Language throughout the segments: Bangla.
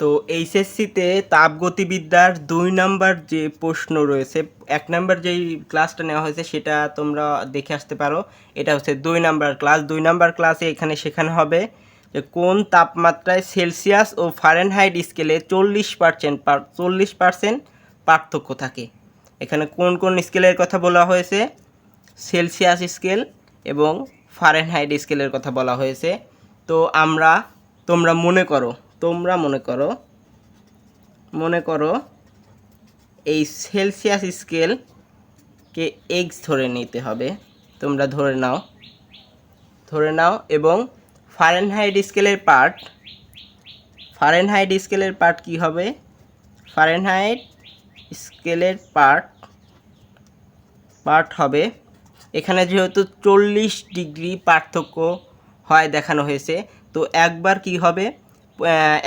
তো এইচএসসিতে তাপগতিবিদ্যার দুই নাম্বার যে প্রশ্ন রয়েছে, এক নাম্বার যেই ক্লাসটা নেওয়া হয়েছে সেটা তোমরা দেখে আসতে পারো। এটা হচ্ছে দুই নাম্বার ক্লাস দুই নাম্বার ক্লাসে এখানে শেখানো হবে যে কোন তাপমাত্রায় সেলসিয়াস ও ফারেনহাইট স্কেলে চল্লিশ পার্সেন্ট চল্লিশ পার্সেন্ট পার্থক্য থাকে। এখানে কোন কোন স্কেলের কথা বলা হয়েছে? সেলসিয়াস স্কেল এবং ফারেনহাইট স্কেলের কথা বলা হয়েছে। তো আমরা, তোমরা মনে করো। তোমরা মনে করো মনে করো এই সেলসিয়াস স্কেলকে এক্স ধরে নিতে হবে। তোমরা ধরে নাও ধরে নাও এবং ফারেনহাইট স্কেলের পার্ট ফারেনহাইট স্কেলের পার্ট কি হবে? ফারেনহাইট স্কেলের পার্ট পার্ট হবে। এখানে যেহেতু চল্লিশ ডিগ্রি পার্থক্য হয় দেখানো হয়েছে, তো একবার কি হবে?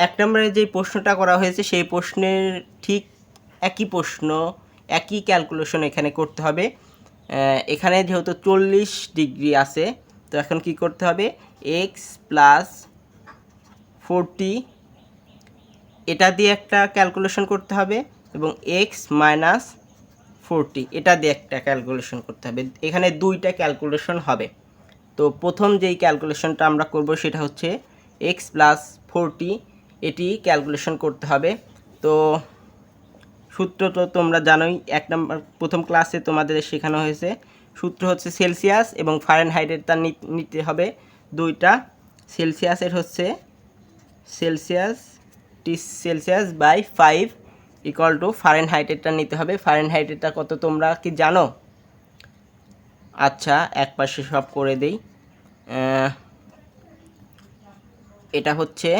এক নম্বরে যে প্রশ্নটা করা হয়েছে, সেই প্রশ্নের ঠিক একই প্রশ্ন, একই ক্যালকুলেশন এখানে করতে হবে। এখানে যেহেতু চল্লিশ ডিগ্রি আছে, তো এখন কি করতে হবে? এক্স প্লাস ফোরটি এটা দিয়ে একটা ক্যালকুলেশন করতে হবে এবং এক্স মাইনাস ফোরটি এটা দিয়ে একটা ক্যালকুলেশন করতে হবে। এখানে দুইটা ক্যালকুলেশন হবে। তো প্রথম যেই ক্যালকুলেশনটা আমরা করব, সেটা হচ্ছে এক্স প্লাস ফোরটি এটি ক্যালকুলেশন করতে হবে। তো সূত্র তো তোমরা জানোই, এক নম্বর, প্রথম ক্লাসে তোমাদের শেখানো হয়েছে। সূত্র হচ্ছে সেলসিয়াস এবং ফারেনহাইটের তার নিতে হবে দুইটা। সেলসিয়াসের হচ্ছে Celsius T Celsius by five equal to ফারেনহাইটেরটা নিতে হবে। ফারেনহাইটেরটা কত তোমরা কি জানো? আচ্ছা এক পাশে সব করে দেই। এটা হচ্ছে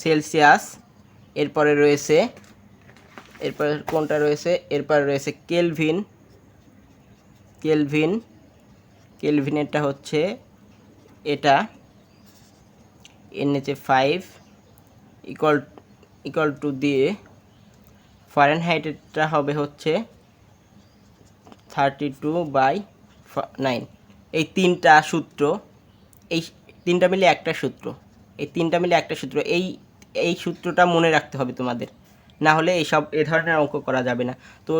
সেলসিয়াস, এরপরে রয়েছে, এরপরে কোনটা রয়েছে? এরপরে রয়েছে কেলভিন কেলভিন, কেলভিনেরটা হচ্ছে এটা, এর নিচে ফাইভ ইকুয়াল ইকুয়াল টু দিয়ে ফারেনহাইটেরটা হবে হচ্ছে থার্টি টু বাই নাইন এই তিনটা সূত্র, এই তিনটা মিলে একটা সূত্র। এই তিনটা মিলে একটা সূত্র। এই এই সূত্রটা মনে রাখতে হবে তোমাদের। না হলে এইসব এ ধরনের অঙ্ক করা যাবে না। তো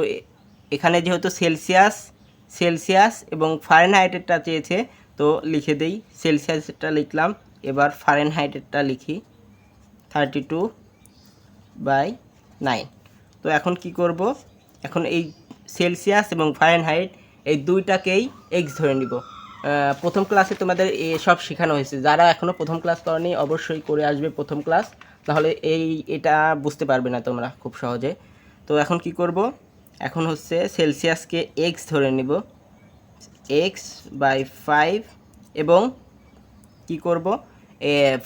এখানে যেহেতু সেলসিয়াস সেলসিয়াস এবং ফারেনহাইটেরটা চেয়েছে, তো লিখে দেই। সেলসিয়াসেরটা লিখলাম। এবার ফারেনহাইটেরটা লিখি। Thirty two by nine. তো এখন কি করব? এখন এই সেলসিয়াস এবং ফারেনহাইট এই দুইটাকেই এক্স ধরে নিব। প্রথম ক্লাসে তোমাদের সব শেখানো হয়েছে। যারা এখনও প্রথম ক্লাস করনি, অবশ্যই করে আসবে প্রথম ক্লাস তাহলে এই, এটা বুঝতে পারবে না তোমরা খুব সহজে। তো এখন কি করব? এখন হচ্ছে সেলসিয়াসকে এক্স ধরে নিব। এক্স বাই ফাইভ এবং কি করব?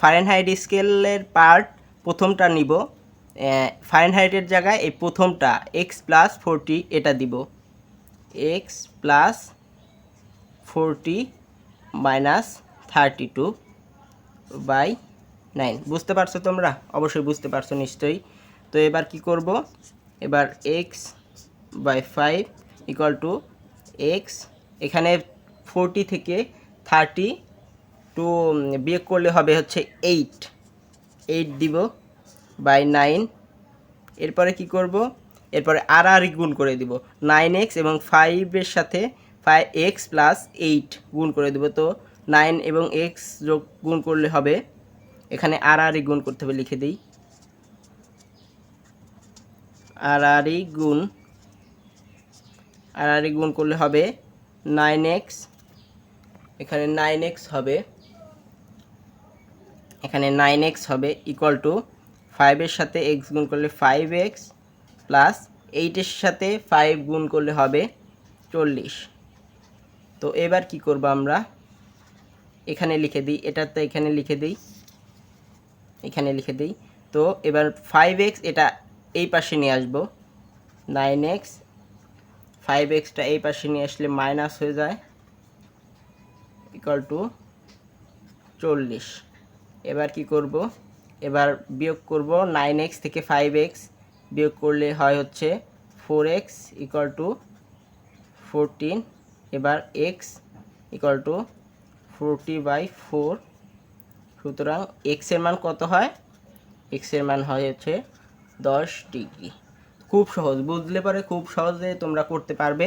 ফারেনহাইট স্কেলের পার্ট প্রথমটা নিব। ফারেনহাইটের জায়গায় এই প্রথমটা এক্স প্লাস ফোরটি এটা দিব। X plus forty minus thirty two by nine. বুঝতে পারছ তোমরা? অবশ্যই বুঝতে পারছ নিশ্চয়ই। তো এবার কি করব? এবার x by five equal to x. এখানে ফোরটি থেকে থার্টি টু বিয়োগ করলে হবে হচ্ছে এইট। এইট দিব বাই নাইন। এরপরে কি করব? এরপরে আর আর গুণ করে দিব। নাইন এক্স এবং ফাইভের সাথে ফাইভ এক্স প্লাস এইট গুণ করে দেবো তো নাইন এবং এক্স যোগ গুণ করলে হবে, এখানে আর আর গুণ করতে হবে লিখে দিই। আর আর গুণ আর আর গুণ করলে হবে নাইন এক্স এখানে নাইন এক্স হবে, এখানে নাইন এক্স হবে ইকুয়াল টু ফাইভের সাথে এক্স গুণ করলে ফাইভ এক্স প্লাস এইটের সাথে ফাইভ গুণ করলে হবে চল্লিশ। তো এবার কি করব আমরা? এখানে লিখে দিই, এটাতে এখানে লিখে দিই, এখানে লিখে দিই। তো এবার ফাইভ এক্স এটা এই পাশে নিয়ে আসব। নাইন এক্স ফাইভ এক্সটা এই পাশে নিয়ে আসলে মাইনাস হয়ে যায় ইকুয়াল টু চল্লিশ। এবার কি করব? এবার বিয়োগ করব নাইন এক্স থেকে ফাইভ এক্স বিয়োগ করলে হয় হচ্ছে four x equal to fourteen এবার x equal to forty by four সুতরাং এক্সের মান কত হয়? এক্সের মান হয় হচ্ছে দশ ডিগ্রি। খুব সহজ, বুঝলে পরে খুব সহজে তোমরা করতে পারবে।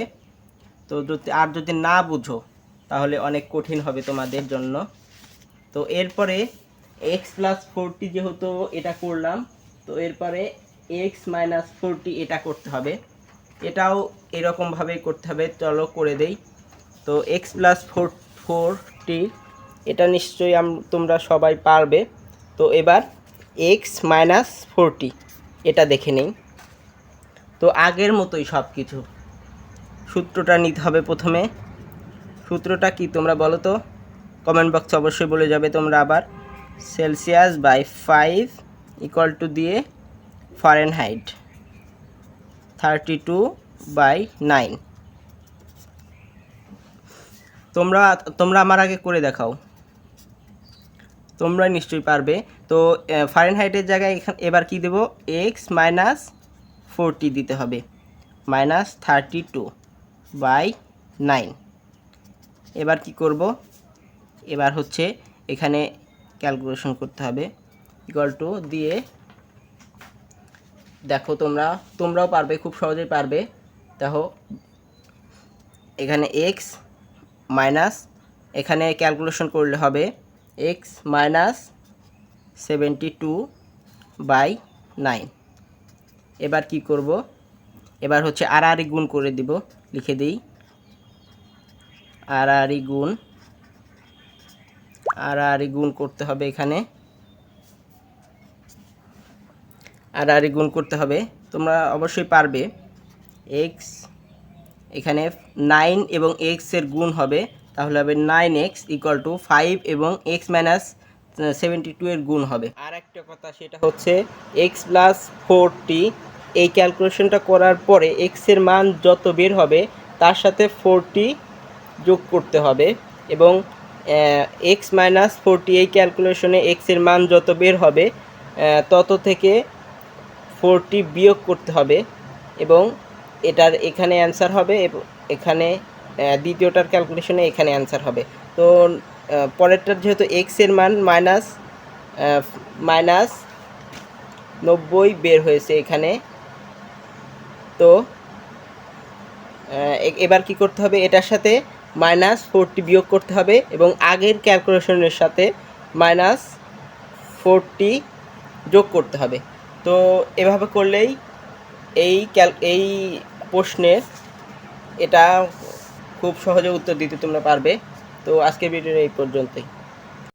তো যদি, আর যদি না বুঝো, তাহলে অনেক কঠিন হবে তোমাদের জন্য। তো এরপরে এক্স প্লাস ফোরটি যেহেতু এটা করলাম, তো এরপরে এক্স মাইনাস ফোরটি এটা করতে হবে। এটাও এরকমভাবেই করতে হবে। চলো করে দেই। তো এক্স প্লাস ফোর ফোরটি এটা নিশ্চয়ই আম, তোমরা সবাই পারবে। তো এবার এক্স মাইনাস ফোরটি এটা দেখে নেই। তো আগের মতোই সব কিছু সূত্রটা নিতে হবে প্রথমে। সূত্রটা কি তোমরা বলো তো? কমেন্ট বক্সে অবশ্যই বলে যাবে তোমরা আবার। Celsius by five equal to দিয়ে Fahrenheit thirty two by nine তোমরা তোমরা আমার আগে করে দেখাও। তোমরা নিশ্চয়ই পারবে। তো ফারেনহাইটের জায়গায় এখানে, এবার কি দেবো? এক্স মাইনাস ফোরটি দিতে হবে। Minus thirty two by nine এবার কি করব? এবার হচ্ছে এখানে ক্যালকুলেশন করতে হবে। ইকুয়াল টু দিয়ে দেখো তোমরা, তোমরাও পারবে, খুব সহজেই পারবে। দেখো, এখানে এক্স মাইনাস, এখানে ক্যালকুলেশন করলে হবে x minus seventy two by nine. এবার কি করব? এবার হচ্ছে আর আর গুণ করে দিব, লিখে দিই। আর আর গুণ আর গুণ করতে হবে এখানে। আর আর গুণ করতে হবে। তোমরা অবশ্যই পারবে। এক্স এখানে নাইন এবং এক্সের গুণ হবে, তাহলে হবে nine x equal to five এবং এক্স মাইনাস সেভেন্টি টু এর গুণ হবে। আর একটা কথা সেটা হচ্ছে এক্স প্লাস ফোরটি এই ক্যালকুলেশনটা করার পরে এক্সের মান যত বের হবে, তার সাথে ফোরটি যোগ করতে হবে এবং এক্স মাইনাস ফোরটি এই ক্যালকুলেশনে এক্সের মান যত বের হবে তত থেকে ফোরটি বিয়োগ করতে হবে এবং এটার এখানে অ্যান্সার হবে এখানে দ্বিতীয়টার ক্যালকুলেশনে এখানে অ্যান্সার হবে। তো পরেরটার যেহেতু এক্সের মান মাইনাস মাইনাস নব্বই বের হয়েছে এখানে। তো এবার কি করতে হবে? এটার সাথে মাইনাস ফোরটি বিয়োগ করতে হবে এবং আগের ক্যালকুলেশনের সাথে মাইনাস ফোরটি যোগ করতে হবে। তো, এভাবে করলেই এই ক্যাল এই প্রশ্নের এটা খুব সহজে উত্তর দিতে তোমরা পারবে। তো আজকের ভিডিও এই পর্যন্তই।